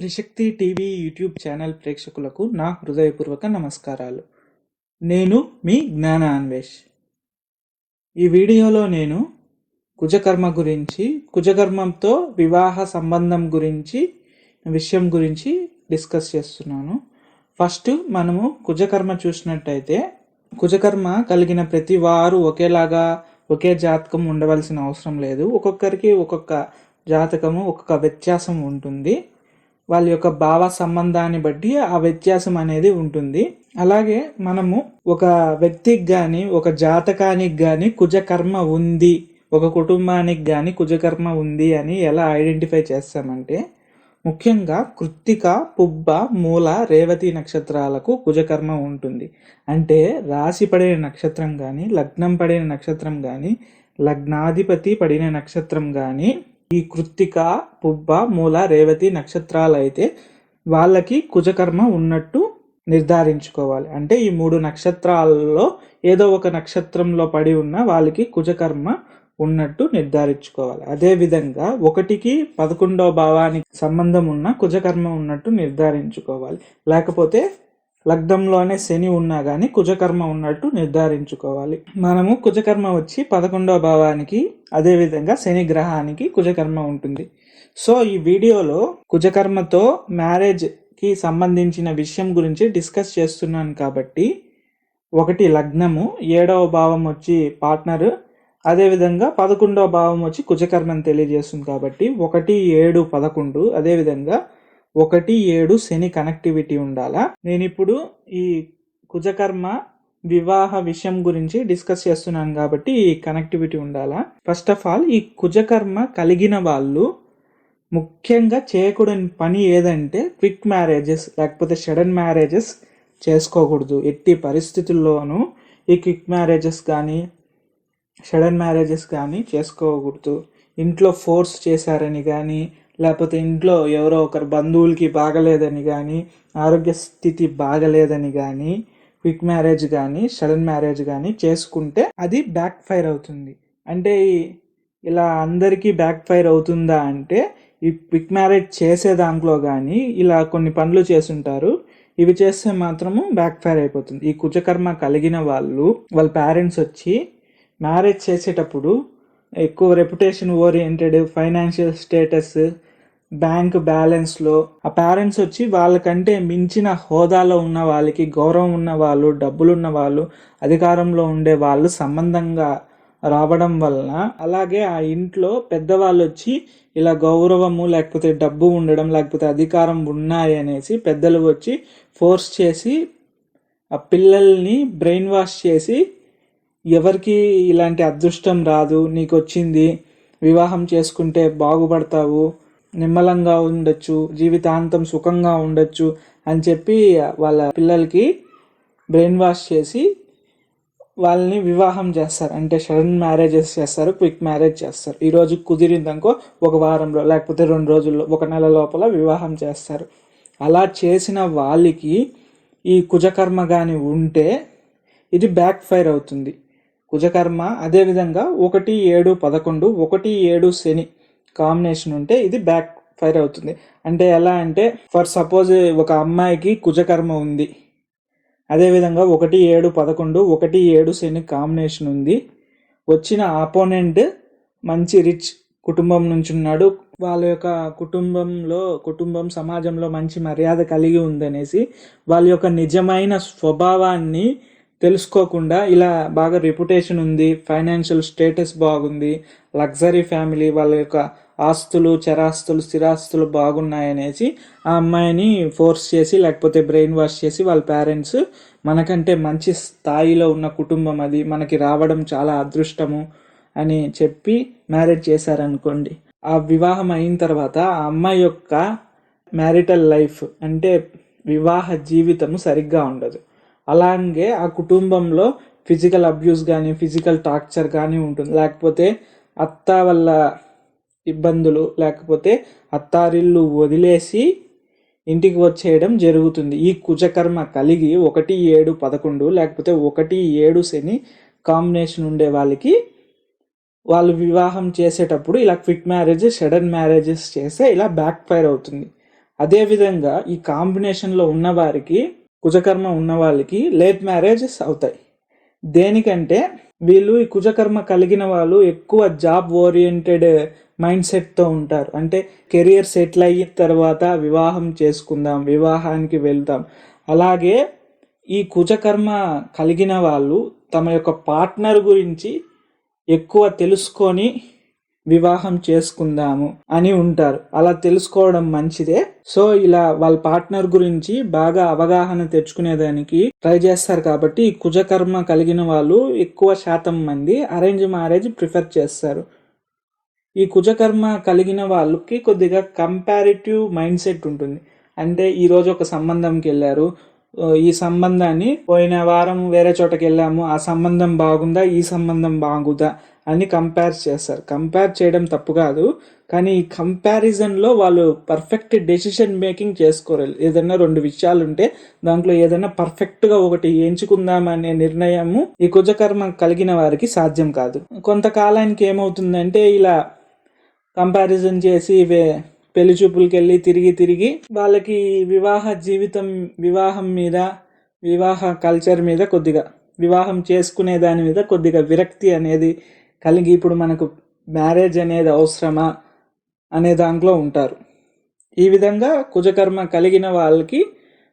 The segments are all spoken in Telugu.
త్రిశక్తి టీవీ యూట్యూబ్ ఛానల్ ప్రేక్షకులకు నా హృదయపూర్వక నమస్కారాలు. నేను మీ జ్ఞాన అన్వేష్. ఈ వీడియోలో నేను కుజకర్మ గురించి కుజకర్మంతో వివాహ సంబంధం గురించి విషయం గురించి డిస్కస్ చేస్తున్నాను. ఫస్ట్ మనము కుజకర్మ చూసినట్టయితే కుజకర్మ కలిగిన ప్రతి వారు ఒకేలాగా ఒకే జాతకం ఉండవలసిన అవసరం లేదు. ఒక్కొక్కరికి ఒక్కొక్క జాతకము ఒక్కొక్క వ్యత్యాసం ఉంటుంది. వాళ్ళ యొక్క భావ సంబంధాన్ని బట్టి ఆ వ్యత్యాసం అనేది ఉంటుంది. అలాగే మనము ఒక వ్యక్తికి కానీ ఒక జాతకానికి కానీ కుజకర్మ ఉంది ఒక కుటుంబానికి కానీ కుజకర్మ ఉంది అని ఎలా ఐడెంటిఫై చేస్తామంటే ముఖ్యంగా కృత్తిక పుబ్బ మూల రేవతి నక్షత్రాలకు కుజకర్మ ఉంటుంది. అంటే రాశి పడిన నక్షత్రం కానీ లగ్నం పడిన నక్షత్రం కానీ లగ్నాధిపతి పడిన నక్షత్రం కానీ ఈ కృత్తిక పుబ్బ మూల రేవతి నక్షత్రాలు అయితే వాళ్ళకి కుజకర్మ ఉన్నట్టు నిర్ధారించుకోవాలి. అంటే ఈ మూడు నక్షత్రాలలో ఏదో ఒక నక్షత్రంలో పడి ఉన్న వాళ్ళకి కుజకర్మ ఉన్నట్టు నిర్ధారించుకోవాలి. అదే విధంగా ఒకటికి పదకొండవ భావానికి సంబంధం ఉన్న కుజకర్మ ఉన్నట్టు నిర్ధారించుకోవాలి. లేకపోతే లగ్నంలోనే శని ఉన్నా కానీ కుజకర్మ ఉన్నట్టు నిర్ధారించుకోవాలి. మనము కుజకర్మ వచ్చి పదకొండవ భావానికి అదేవిధంగా శని గ్రహానికి కుజకర్మ ఉంటుంది. సో ఈ వీడియోలో కుజకర్మతో మ్యారేజ్కి సంబంధించిన విషయం గురించి డిస్కస్ చేస్తున్నాను కాబట్టి ఒకటి లగ్నము ఏడవ భావం వచ్చి పార్ట్నర్ అదేవిధంగా పదకొండవ భావం వచ్చి కుజకర్మని తెలియజేస్తుంది కాబట్టి ఒకటి ఏడు పదకొండు అదేవిధంగా ఒకటి ఏడు శని కనెక్టివిటీ ఉండాలా? నేను ఇప్పుడు ఈ కుజకర్మ వివాహ విషయం గురించి డిస్కస్ చేస్తున్నాను కాబట్టి ఈ కనెక్టివిటీ ఉండాలా? ఫస్ట్ ఆఫ్ ఆల్ ఈ కుజకర్మ కలిగిన వాళ్ళు ముఖ్యంగా చేయకూడని పని ఏదంటే క్విక్ మ్యారేజెస్ లేకపోతే సడన్ మ్యారేజెస్ చేసుకోకూడదు. ఎట్టి పరిస్థితుల్లోనూ ఈ క్విక్ మ్యారేజెస్ కానీ సడన్ మ్యారేజెస్ కానీ చేసుకోకూడదు. ఇంట్లో ఫోర్స్ చేశారని కానీ లేకపోతే ఇంట్లో ఎవరో ఒకరు బంధువులకి బాగలేదని కానీ ఆరోగ్య స్థితి బాగలేదని కానీ క్విక్ మ్యారేజ్ కానీ సడన్ మ్యారేజ్ కానీ చేసుకుంటే అది బ్యాక్ ఫైర్ అవుతుంది. అంటే ఇలా అందరికీ బ్యాక్ ఫైర్ అవుతుందా అంటే ఈ క్విక్ మ్యారేజ్ చేసే దాంట్లో కానీ ఇలా కొన్ని పనులు చేసుంటారు ఇవి చేస్తే మాత్రము బ్యాక్ ఫైర్ అయిపోతుంది. ఈ కుజకర్మ కలిగిన వాళ్ళు వాళ్ళ పేరెంట్స్ వచ్చి మ్యారేజ్ చేసేటప్పుడు ఎక్కువ reputation oriented financial status bank బ్యాలెన్స్లో ఆ పేరెంట్స్ వచ్చి వాళ్ళకంటే మించిన హోదాలో ఉన్న వాళ్ళకి గౌరవం ఉన్న వాళ్ళు డబ్బులు ఉన్న వాళ్ళు అధికారంలో ఉండే వాళ్ళు సంబంధంగా రావడం వలన అలాగే ఆ ఇంట్లో పెద్దవాళ్ళు వచ్చి ఇలా గౌరవము లేకపోతే డబ్బు ఉండడం లేకపోతే అధికారం ఉన్నాయి అనేసి పెద్దలు వచ్చి ఫోర్స్ చేసి ఆ పిల్లల్ని బ్రెయిన్ వాష్ చేసి ఎవరికి ఇలాంటి అదృష్టం రాదు నీకు వచ్చింది వివాహం చేసుకుంటే బాగుపడతావు నిమ్మలంగా ఉండొచ్చు జీవితాంతం సుఖంగా ఉండొచ్చు అని చెప్పి వాళ్ళ పిల్లలకి బ్రెయిన్ వాష్ చేసి వాళ్ళని వివాహం చేస్తారు. అంటే సడన్ మ్యారేజెస్ చేస్తారు క్విక్ మ్యారేజ్ చేస్తారు. ఈ రోజు కుదిరిందనుకో ఒక వారంలో లేకపోతే రెండు రోజుల్లో ఒక నెల లోపల వివాహం చేస్తారు. అలా చేసిన వాళ్ళకి ఈ కుజకర్మ కానీ ఉంటే ఇది బ్యాక్ ఫైర్ అవుతుంది. కుజకర్మ అదేవిధంగా ఒకటి ఏడు పదకొండు ఒకటి ఏడు శని కాంబినేషన్ ఉంటే ఇది బ్యాక్ ఫైర్ అవుతుంది. అంటే ఎలా అంటే ఫర్ సపోజ్ ఒక అమ్మాయికి కుజకర్మ ఉంది. అదేవిధంగా ఒకటి ఏడు పదకొండు ఒకటి ఏడు శని కాంబినేషన్ ఉంది. వచ్చిన ఆపోనెంట్ మంచి రిచ్ కుటుంబం నుంచి ఉన్నాడు. వాళ్ళ యొక్క కుటుంబంలో కుటుంబం సమాజంలో మంచి మర్యాద కలిగి ఉందనేసి వాళ్ళ యొక్క నిజమైన స్వభావాన్ని తెలుసుకోకుండా ఇలా బాగా రెప్యుటేషన్ ఉంది ఫైనాన్షియల్ స్టేటస్ బాగుంది లగ్జరీ ఫ్యామిలీ వాళ్ళ యొక్క ఆస్తులు చరాస్తులు స్థిరాస్తులు బాగున్నాయనేసి ఆ అమ్మాయిని ఫోర్స్ చేసి లేకపోతే బ్రెయిన్ వాష్ చేసి వాళ్ళ పేరెంట్స్ మనకంటే మంచి స్థాయిలో ఉన్న కుటుంబం అది మనకి రావడం చాలా అదృష్టము అని చెప్పి మ్యారేజ్ చేశారనుకోండి. ఆ వివాహం అయిన తర్వాత ఆ అమ్మాయి యొక్క మ్యారిటల్ లైఫ్ అంటే వివాహ జీవితము సరిగ్గా ఉండదు. అలాగే ఆ కుటుంబంలో ఫిజికల్ అబ్యూస్ కానీ ఫిజికల్ టార్చర్ కానీ ఉంటుంది. లేకపోతే అత్త వల్ల ఇబ్బందులు లేకపోతే అత్తారిల్లు వదిలేసి ఇంటికి వచ్చేయడం జరుగుతుంది. ఈ కుజకర్మ కలిగి ఒకటి ఏడు పదకొండు లేకపోతే ఒకటి ఏడు శని కాంబినేషన్ ఉండే వాళ్ళకి వాళ్ళు వివాహం చేసేటప్పుడు ఇలా క్విక్ మ్యారేజ్ సడన్ మ్యారేజెస్ చేస్తే ఇలా బ్యాక్ ఫైర్ అవుతుంది. అదేవిధంగా ఈ కాంబినేషన్లో ఉన్న వారికి కుజకర్మ ఉన్న వాళ్ళకి లేట్ మ్యారేజెస్ అవుతాయి. దేనికంటే వీళ్ళు ఈ కుజకర్మ కలిగిన వాళ్ళు ఎక్కువ జాబ్ ఓరియంటెడ్ మైండ్ సెట్తో ఉంటారు. అంటే కెరియర్ సెటిల్ అయిన తర్వాత వివాహం చేసుకుందాం వివాహానికి వెళ్తాం అలాగే ఈ కుజకర్మ కలిగిన వాళ్ళు తమ యొక్క పార్ట్నర్ గురించి ఎక్కువ తెలుసుకొని వివాహం చేసుకుందాము అని ఉంటారు. అలా తెలుసుకోవడం మంచిదే. సో ఇలా వాళ్ళ పార్ట్నర్ గురించి బాగా అవగాహన తెచ్చుకునేదానికి ట్రై చేస్తారు కాబట్టి ఈ కుజకర్మ కలిగిన వాళ్ళు ఎక్కువ శాతం మంది అరేంజ్ మ్యారేజ్ ప్రిఫర్ చేస్తారు. ఈ కుజకర్మ కలిగిన వాళ్ళకి కొద్దిగా కంపారిటివ్ మైండ్ సెట్ ఉంటుంది. అంటే ఈరోజు ఒక సంబంధంకి వెళ్ళారు. ఈ సంబంధాన్ని పోయిన వారం వేరే చోటకి వెళ్ళాము. ఆ సంబంధం బాగుందా? ఈ సంబంధం బాగుందా? అని కంపేర్ చేస్తారు. కంపేర్ చేయడం తప్పు కాదు. కానీ ఈ కంపారిజన్లో వాళ్ళు పర్ఫెక్ట్ డెసిషన్ మేకింగ్ చేసుకోరు. ఏదైనా రెండు విషయాలు ఉంటే దాంట్లో ఏదైనా పర్ఫెక్ట్గా ఒకటి ఎంచుకుందాం అనే నిర్ణయము ఈ కుజకర్మ కలిగిన వారికి సాధ్యం కాదు. కొంతకాలానికి ఏమవుతుందంటే ఇలా కంపారిజన్ చేసి వే పెళ్ళి చూపులకి వెళ్ళి తిరిగి తిరిగి వాళ్ళకి వివాహ జీవితం వివాహం మీద వివాహ కల్చర్ మీద కొద్దిగా వివాహం చేసుకునే దాని మీద కొద్దిగా విరక్తి అనేది కలిగి ఇప్పుడు మనకు మ్యారేజ్ అనేది అవసరమా అనే దాంట్లో ఉంటారు. ఈ విధంగా కుజకర్మ కలిగిన వాళ్ళకి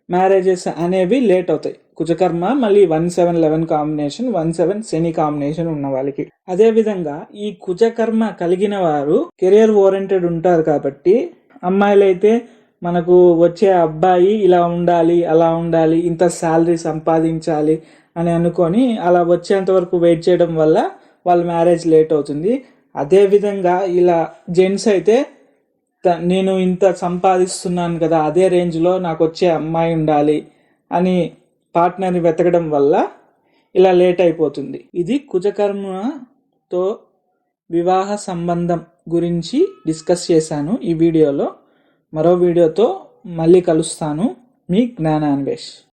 మ్యారేజెస్ అనేవి లేట్ అవుతాయి. కుజకర్మ మళ్ళీ one seven eleven combination one seven శని కాంబినేషన్ ఉన్న వాళ్ళకి. అదే విధంగా ఈ కుజకర్మ కలిగిన వారు కెరియర్ ఓరియంటెడ్ ఉంటారు కాబట్టి అమ్మాయిలైతే మనకు వచ్చే అబ్బాయి ఇలా ఉండాలి అలా ఉండాలి ఇంత శాలరీ సంపాదించాలి అని అనుకొని అలా వచ్చేంత వరకు వెయిట్ చేయడం వల్ల వాళ్ళ మ్యారేజ్ లేట్ అవుతుంది. అదేవిధంగా ఇలా జెంట్స్ అయితే నేను ఇంత సంపాదిస్తున్నాను కదా అదే రేంజ్లో నాకు వచ్చే అమ్మాయి ఉండాలి అని పార్ట్నర్ని వెతకడం వల్ల ఇలా లేట్ అయిపోతుంది. ఇది కుజకర్మతో వివాహ సంబంధం గురించి డిస్కస్ చేశాను ఈ వీడియోలో. మరో వీడియోతో మళ్ళీ కలుస్తాను. మీ జ్ఞానాన్వేష్.